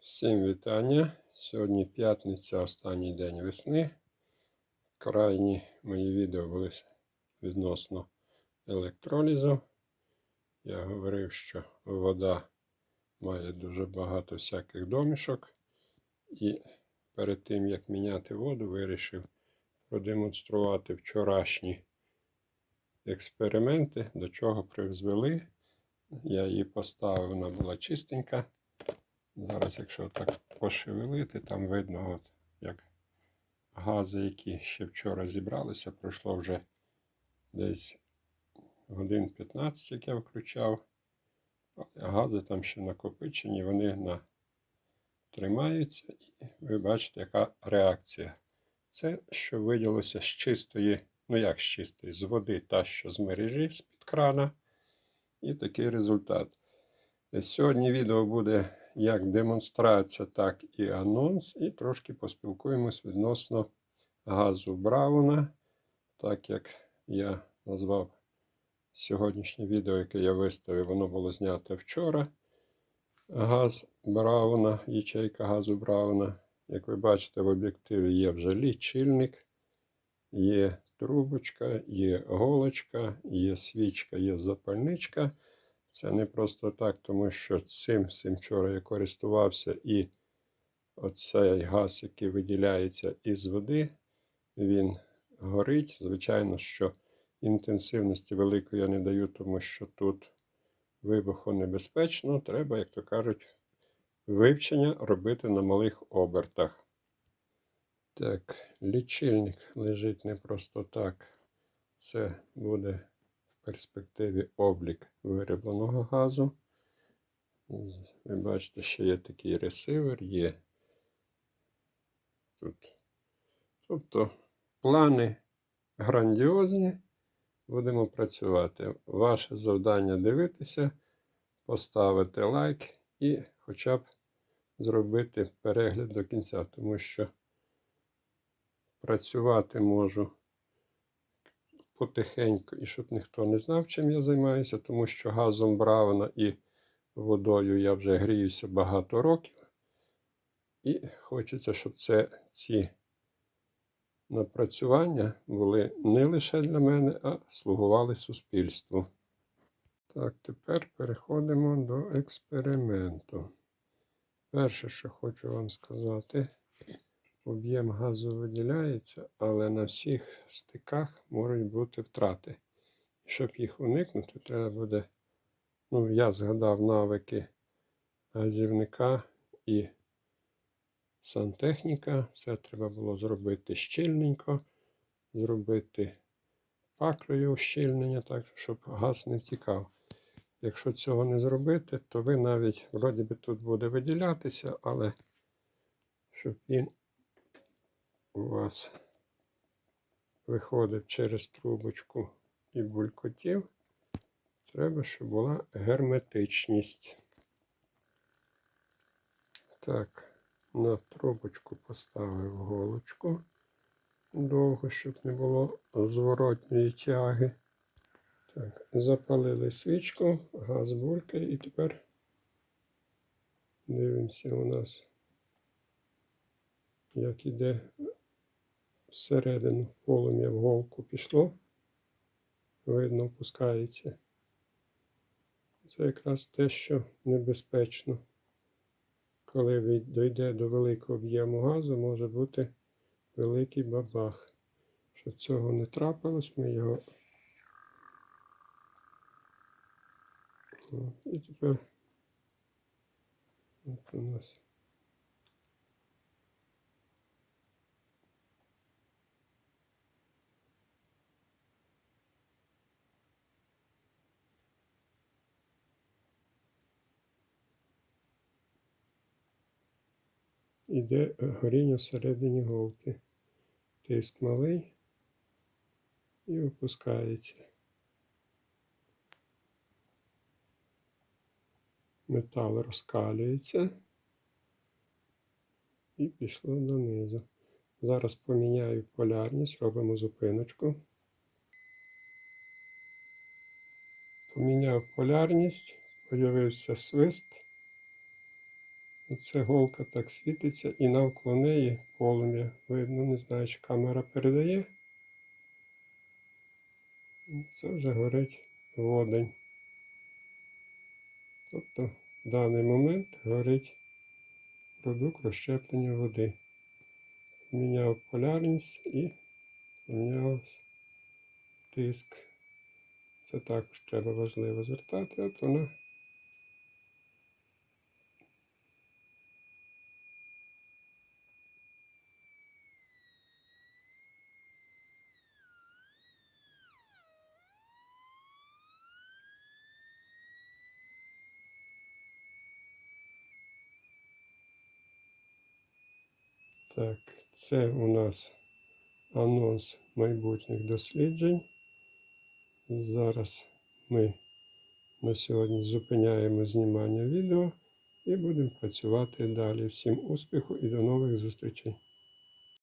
Всім вітання. Сьогодні п'ятниця, останній день весни. Крайні мої відео були відносно електролізу. Я говорив, що вода має дуже багато всяких домішок. І перед тим, як міняти воду, вирішив продемонструвати вчорашні експерименти, до чого призвели. Я її поставив, вона була чистенька. Зараз, якщо так пошевелити, там видно, от, як гази, які ще вчора зібралися, пройшло вже десь годин 15, як я включав. Гази там ще накопичені, вони на... тримаються, і ви бачите, яка реакція. Це, що виділося з чистої, ну як з чистої, з води, та що з мережі з-під крана. І такий результат. Сьогодні відео буде як демонстрація, так і анонс, і трошки поспілкуємось відносно газу Брауна, так як я назвав сьогоднішнє відео, яке я виставив, воно було знято вчора. Газ Брауна, ячейка газу Брауна. Як ви бачите, в об'єктиві є вже лічильник, є трубочка, є голочка, є свічка, є запальничка. Це не просто так, тому що цим всім вчора я користувався, і оцей газ, який виділяється із води, він горить. Звичайно, що інтенсивності великої я не даю, тому що тут вибухонебезпечно. Треба, як то кажуть, вивчення робити на малих обертах. Так, лічильник лежить не просто так. Це буде перспективі облік виробленого газу. Ви бачите, що є такий ресивер, є тут. Тобто плани грандіозні. Будемо працювати. Ваше завдання дивитися, поставити лайк і хоча б зробити перегляд до кінця, тому що працювати можу потихеньку, і щоб ніхто не знав, чим я займаюся, тому що газом Брауна і водою я вже гріюся багато років. І хочеться, щоб це ці напрацювання були не лише для мене, а слугували суспільству. Так, тепер переходимо до експерименту. Перше, що хочу вам сказати, об'єм газу виділяється, але на всіх стиках можуть бути втрати. І щоб їх уникнути, треба буде. Ну, я згадав навики газівника і сантехніка. Все треба було зробити щільненько, зробити паклею ущільнення, так, щоб газ не втікав. Якщо цього не зробити, то ви навіть, вроді би, тут буде виділятися, але щоб він у вас виходить через трубочку і булькотів, треба, щоб була герметичність. Так, на трубочку поставив голочку довго, щоб не було зворотньої тяги. Так, запалили свічку, газ булькає і тепер дивимося у нас, як іде всередину полум'я в голку пішло, видно, опускається. Це якраз те, що небезпечно. Коли дійде до великого об'єму газу, може бути великий бабах. Щоб цього не трапилось, ми його. І тепер от у нас. Іде горіння всередині голки. Тиск малий і опускається. Метал розкалюється і пішло донизу. Зараз поміняю полярність, робимо зупиночку. Поміняв полярність, з'явився свист. Оце голка так світиться і навколо неї полум'я. Видно, не знаю, чи камера передає. Це вже горить водень. Тобто в даний момент горить продукт розщеплення води. Міняв полярність і помінявся тиск. Це також треба важливо звертати, от вона Так, це у нас анонс майбутніх досліджень. Зараз ми на сьогодні зупиняємо знімання відео і будемо працювати далі. Всім успіху і до нових зустрічей!